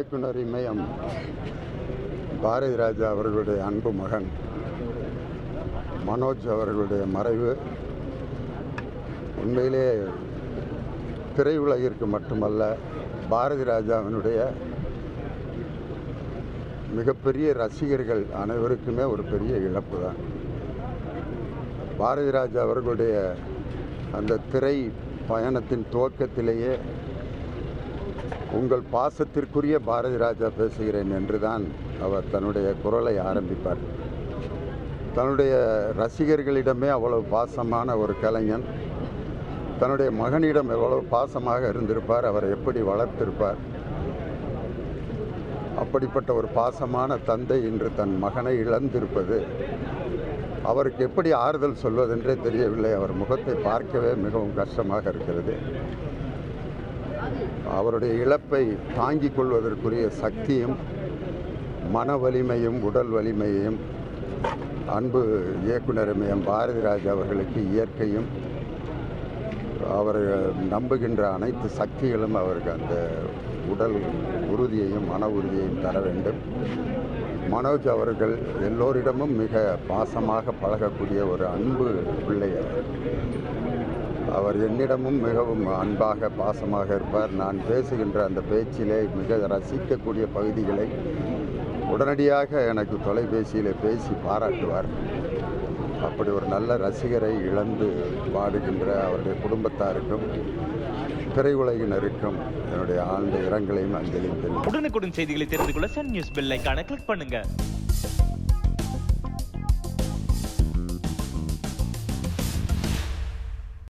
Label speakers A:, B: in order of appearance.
A: இயக்குனர் இமயம் பாரதி ராஜா அவர்களுடைய அன்பு மகன் மனோஜ் அவர்களுடைய மறைவு உண்மையிலே திரையுலகிற்கு மட்டுமல்ல பாரதி ராஜாவினுடைய மிகப்பெரிய ரசிகர்கள் அனைவருக்குமே ஒரு பெரிய இழப்பு தான் பாரதி ராஜா அவர்களுடைய அந்த திரை பயணத்தின் துவக்கத்திலேயே உங்கள் பாசத்திற்குரிய பாரதி ராஜா பேசுகிறேன் என்றுதான் அவர் தன்னுடைய குரலை ஆரம்பிப்பார். தன்னுடைய ரசிகர்களிடமே அவ்வளவு பாசமான ஒரு கலைஞன். தன்னுடைய மகனிடம் எவ்வளவு பாசமாக இருந்திருப்பார் அவரை எப்படி வளர்த்திருப்பார். அப்படிப்பட்ட ஒரு பாசமான தந்தை இன்று தன் மகனை இழந்திருப்பது அவருக்கு எப்படி ஆறுதல் சொல்வதென்றே தெரியவில்லை. அவர் முகத்தை பார்க்கவே மிகவும் கஷ்டமாக இருக்கிறது. அவருடைய இழப்பை தாங்கிக் கொள்வதற்குரிய சக்தியும் மன வலிமையும் உடல் வலிமையையும் அன்பு இயக்குனர் எம். பாரதிராஜ் அவர்களுக்கு இயற்கையும் அவர் நம்புகின்ற அனைத்து சக்திகளும் அவருக்கு அந்த உடல் உறுதியையும் மன உறுதியையும் தர வேண்டும். மனோஜ் அவர்கள் எல்லோரிடமும் மிக பாசமாக பழகக்கூடிய ஒரு அன்பு பிள்ளையர். அவர். என்னிடமும் மிகவும் அன்பாக பாசமாக இருப்பார். நான் பேசுகின்ற அந்த பேச்சிலே மிக ரசிக்கக்கூடிய பகுதிகளை உடனடியாக எனக்கு தொலைபேசியில் பேசி பாராட்டுவார். அப்படி ஒரு நல்ல ரசிகரை இழந்து வாடுகின்ற அவருடைய குடும்பத்தாருக்கும் திரையுலகினருக்கும் என்னுடைய ஆழ்ந்த இரங்கலையும் அஞ்சலியும்
B: உடனுக்குடன் செய்திகளை தெரிந்து கொள்ள சன் நியூஸ் பெல்லைக்கான கிளிக் பண்ணுங்கள்